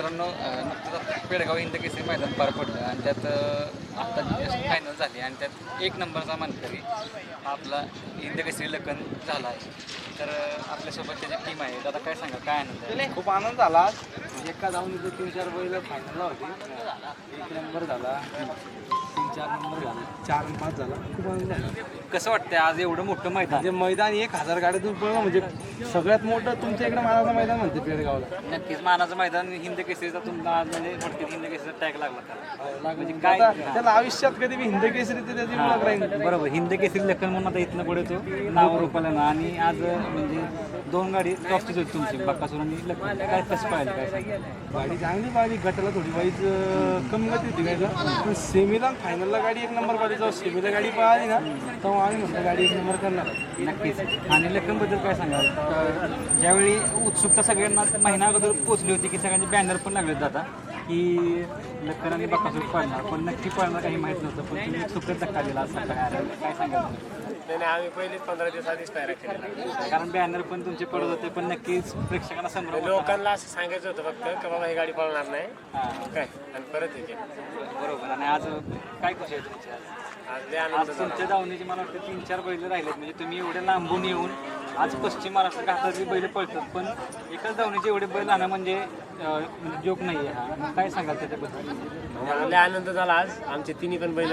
मित्रांनो नुकतंच पेडगाव हिंद केसरी मैदान पार पडलं आणि त्यात आत्ता जस्ट फायनल झाली आणि त्यात एक नंबरचा मानकरी आपला हिंद केसरी लखन झाला आहे. तर आपल्यासोबत त्याची टीम आहे. दादा काय सांगा? काय आनंद आहे? खूप आनंद झाला. एका जाऊन इथे तीन चार बैल फायनलला होती. एक नंबर झाला. तीन चार नंबर झाला चार आणि पाच झाला. खूप आनंद झाला. कसं वाटतंय आज एवढं मोठं मैदान? म्हणजे मैदान एक हजार गाड्यातून पळणं म्हणजे सगळ्यात मोठं तुमच्या इकडे मानाचं मैदान म्हणते पेडगावला. नक्कीच मानाचं मैदान हिंद केसरीचा तुमचा आज म्हणजे थोडक्यात हिंद केसरीचा टॅग लागला त्याला. म्हणजे काय- त्याला आयुष्यात कधी बी हिंद केसरी तर त्याची ओळख राहील बरोबर हिंद केसरी लखन म्हणून आता इथनं पुढे तो नाव रुपाला ना. आणि आज म्हणजे दोन गाडी टॉपचीच होती तुमची बक्कासूर आणि लखन. काय कसं पाहिलं काय सांगा गाडी चांगली पाहिली गटाला थोडी वाईज कमी गती होती काय पण सेमीला फायनलला गाडी एक नंबर पाहिजे जाऊ सेमीला गाडी पळाली ना तेव्हा आम्ही म्हटलं गाडी एक नंबर करणार. नक्कीच. आणि लखनबद्दल काय सांगाल? तर ज्यावेळी उत्सुकता सगळ्यांना महिना अगोदर पोचली होती की सगळ्यांचे बॅनर पण लागले जातात की लखन आणि बक्कासूर पळणार पण नक्की पळणार काही माहीत नव्हतं पण तुम्ही उत्सुकच धक्का दिला असं. काय सांगाल? नाही आम्ही पहिलेच पंधरा दिवस आधीच तयार केलेला कारण बॅनर पण तुमचे पडत होते पण नक्कीच प्रेक्षकांना संभ्रम होता. लोकांना असं सांगायचं होतं फक्त का बाबा ही गाडी पळणार नाही हां, काय आणि परत हे केलं बरोबर आणि आज काय खुशी आहे तुमची आज? आज लय आज आनंद झाला तुमच्या धावणीचे मला वाटतं तीन चार बैल राहिलेत म्हणजे तुम्ही एवढे लांबून येऊन आज पश्चिम महाराष्ट्र घाटातली बैल पळतात पण एकाच धावणीचे एवढे बैल आणणं म्हणजे म्हणजे जोक नाही आहे हा. काय सांगाल त्याच्याबद्दल? मला लय आनंद झाला आज. आमचे तिन्ही पण बैल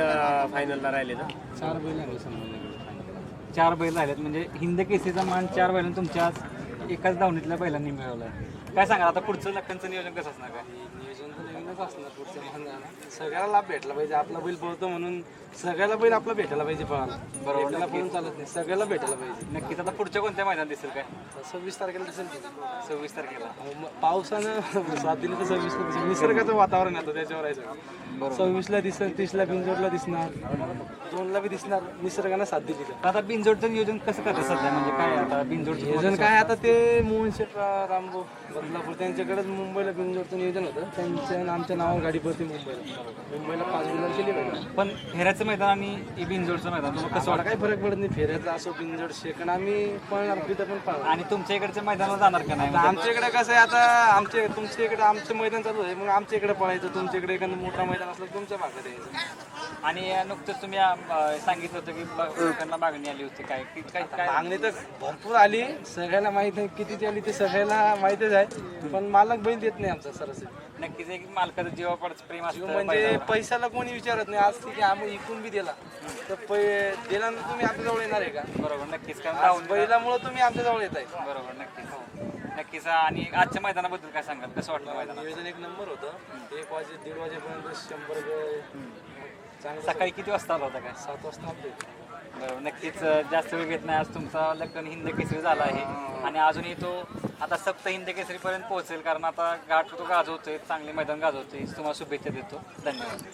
फायनलला राहिले ना. चार बैल आहे समजा चार बैल राहिलेत. म्हणजे हिंद केसरीचा मान चार बैलांनी तुमच्या आज एकाच धावणीतल्या बैलांनी मिळवला आहे काय सांगाल? आता पुढचं लखनचं नियोजन कसं असणार काय? नियोजन तर नवीनच असणार पुढच्या महिन्याला सगळ्याला लाभ भेटला पाहिजे. आपला बैल पळतो म्हणून सगळ्याला बैल आपला भेटायला पाहिजे पळायला बरोबर, पळून चालत नाही. सगळ्याला भेटायला पाहिजे. नक्कीच. आता पुढच्या कोणत्या मैदान दिसेल काय? सव्वीस तारखेला दिसेल की. सव्वीस तारखेला. अहो, पावसानं सात दिली तर सव्वीसला दिसेल. निसर्गाचं वातावरण येतं त्याच्यावर आहे सगळं. सव्वीसला दिसेल तीसला बिंजोडला दिसणार. दोनला बी दिसणार. निसर्गानं साथ दिली तर. आता बिनजोडचं नियोजन कसं करतं सध्या? म्हणजे काय आता बिनजोडचं नियोजन काय आता ते मोहन शेठ रामभाऊ. बदलापूर त्यांच्याकडेच मुंबईला बिंजोडचं नियोजन होतं. त्यांच्या आणि आमच्या नावावर गाडी पडते मुंबईला. मुंबईला पाच बिंजोड केली पाहिजे पण हेऱ्याचं मैदान आणि बिनजोडचं मैदान तुम्हाला कसं मला काही फरक पडत नाही. फेऱ्याचा असो बिंजोड शेकण आम्ही पळणार तिथं पण पळणार. आणि तुमच्या इकडच्या मैदानावर जाणार का नाही? आमच्या इकडे कसं आहे आता आमच्या तुमच्या इकडे आमचं मैदान चालू आहे मग आमच्या इकडे पळायचं तुमच्या इकडे एखादं मोठा मैदान असलं तर तुमच्या भागात यायचं आणि नुकतंच तुम्ही अं, सांगितलं होतं की ब- लोकांना मागणी आली होती. काय की काय काय? मागणी तर भरपूर आली. सगळ्याला माहीत आहे कितीची आली ते सगळ्याला माहितच आहे. पण मालक बैल देत नाही आमचा सरासरी. नक्कीच एक मालकाचं जीवापडच प्रेम असतं म्हणजे बैलावर. पैशाला कोणी विचारत नाही. आज ठीक आहे आम्ही इकून बी दिला. तर पै दिल्यानंतर तुम्ही आमच्या जवळ येणार आहे का? बरोबर नक्कीच. कारण धावून बैलामुळे तुम्ही आमच्या जवळ येत आहे बरोबर नक्कीच. नक्कीच आणि आजच्या मैदानाबद्दल काय सांगाल? कसं वाटलं मैदानात नियोजन एक नंबर होतं. एक वाजे दीड वाजेपर्यंत शंभर सकाळी किती वाजता आला होता काय? सात वाजता बरोबर नक्कीच जास्त वेळ घेत नाही. आज तुमचा लग्न हिंद केसरी झाला आहे. आणि अजूनही तो आता सप्त हिंद केसरीपर्यंत पोहोचेल. कारण आता घाट तो गाजवतोय चांगले मैदान गाजवतोय. तुम्हाला शुभेच्छा देतो. धन्यवाद.